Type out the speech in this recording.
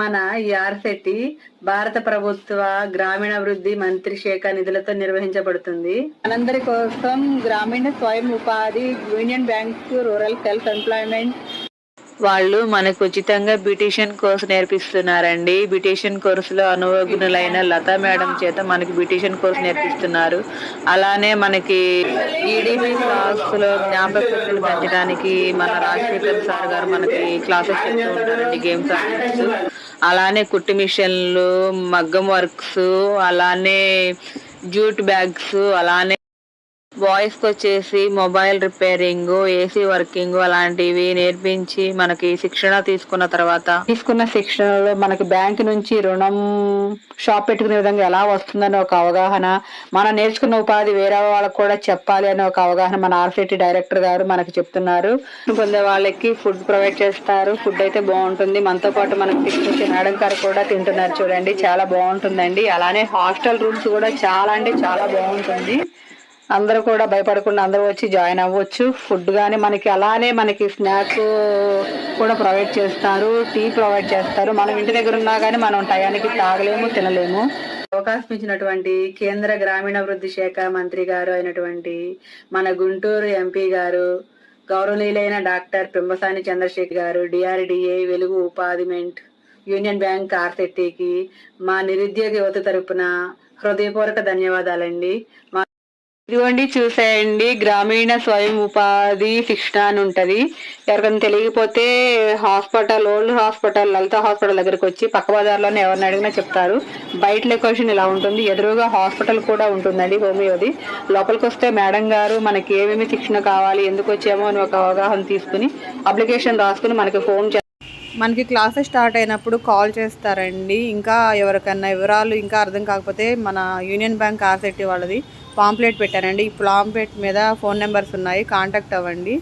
మన ఈ ఆర్సెటి భారత ప్రభుత్వ గ్రామీణాభివృద్ధి మంత్రి శాఖ నిధులతో నిర్వహించబడుతుంది. మనందరి కోసం గ్రామీణ స్వయం ఉపాధి union bank rural self employment వాళ్ళు మనకు ఉచితంగా బ్యూటీషియన్ కోర్సు నేర్పిస్తున్నారండి. బ్యూటిషియన్ కోర్సులో అనుభవజ్ఞులైన లతా మేడం చేత మనకి బ్యూటీషియన్ కోర్సు నేర్పిస్తున్నారు. అలానే మనకి ఈడీపీ క్లాసులో జ్ఞాపక శక్తిని పెంచడానికి మన రాజశేఖర్ సార్ గారు మనకి క్లాసెస్ చెప్తూ ఉంటారండి గేమ్స్ ఆర్టిస్ట్ అలానే కుట్టు మిషన్లు మగ్గం వర్క్స్ అలానే జూట్ బ్యాగ్స్ అలానే బాయ్స్కి వచ్చేసి మొబైల్ రిపేరింగ్ ఏసీ వర్కింగ్ అలాంటివి నేర్పించి మనకి శిక్షణ తీసుకున్న తర్వాత తీసుకున్న శిక్షణలో మనకి బ్యాంక్ నుంచి రుణం షాప్ పెట్టుకునే విధంగా ఎలా వస్తుందని ఒక అవగాహన మనం నేర్చుకున్న ఉపాధి వేరే వాళ్ళకి కూడా చెప్పాలి అనే ఒక అవగాహన మన ఆర్సిటీ డైరెక్టర్ గారు మనకి చెప్తున్నారు. పొందే వాళ్ళకి ఫుడ్ ప్రొవైడ్ చేస్తారు ఫుడ్ అయితే బాగుంటుంది. మనతో పాటు మనకి తీసుకొచ్చే మేడం గారు కూడా తింటున్నారు చూడండి చాలా బాగుంటుందండి. అలానే హాస్టల్ రూమ్స్ కూడా చాలా అంటే చాలా బాగుంటుంది. అందరూ కూడా భయపడకుండా అందరూ వచ్చి జాయిన్ అవ్వచ్చు. ఫుడ్ కానీ మనకి అలానే మనకి స్నాక్స్ కూడా ప్రొవైడ్ చేస్తారు. టీ ప్రొవైడ్ చేస్తారు. మనం ఇంటి దగ్గర ఉన్నా కానీ మనం టయానికి తాగలేము తినలేము. అవకాశం ఇచ్చినటువంటి కేంద్ర గ్రామీణాభివృద్ధి శాఖ మంత్రి గారు అయినటువంటి మన గుంటూరు ఎంపీ గారు గౌరవనీయులైన డాక్టర్ పెంబసాని చంద్రశేఖర్ గారు డిఆర్డిఏ వెలుగు ఉపాధిమెంట్ యూనియన్ బ్యాంక్ ఆర్సెట్టికి మా నిరుద్యోగ యువత తరపున హృదయపూర్వక ధన్యవాదాలండి. మా ఇదిగోండి చూసేయండి. గ్రామీణ స్వయం ఉపాధి శిక్షణ అని ఉంటది. ఎవరికైనా తెలియకపోతే hospital old hospital Lalitha hospital దగ్గరికి వచ్చి పక్క బజార్లోనే ఎవరిని అడిగినా చెప్తారు. బయట లొకేషన్ ఇలా ఉంటుంది. ఎదురుగా హాస్పిటల్ కూడా ఉంటుందండి హోమియోది. లోపలికి వస్తే మేడం గారు మనకి ఏమేమి శిక్షణ కావాలి ఎందుకు వచ్చామో అని ఒక అవగాహన తీసుకుని అప్లికేషన్ రాసుకుని మనకి ఫోన్ మనకి క్లాసెస్ స్టార్ట్ అయినప్పుడు కాల్ చేస్తారండి. ఇంకా ఎవరికన్నా వివరాలు ఇంకా అర్థం కాకపోతే మన యూనియన్ బ్యాంక్ ఆర్సెట్టి వాళ్ళది పాంప్లెట్ పెట్టారండి. ఈ పాంప్లెట్ మీద ఫోన్ నెంబర్స్ ఉన్నాయి. కాంటాక్ట్ అవ్వండి.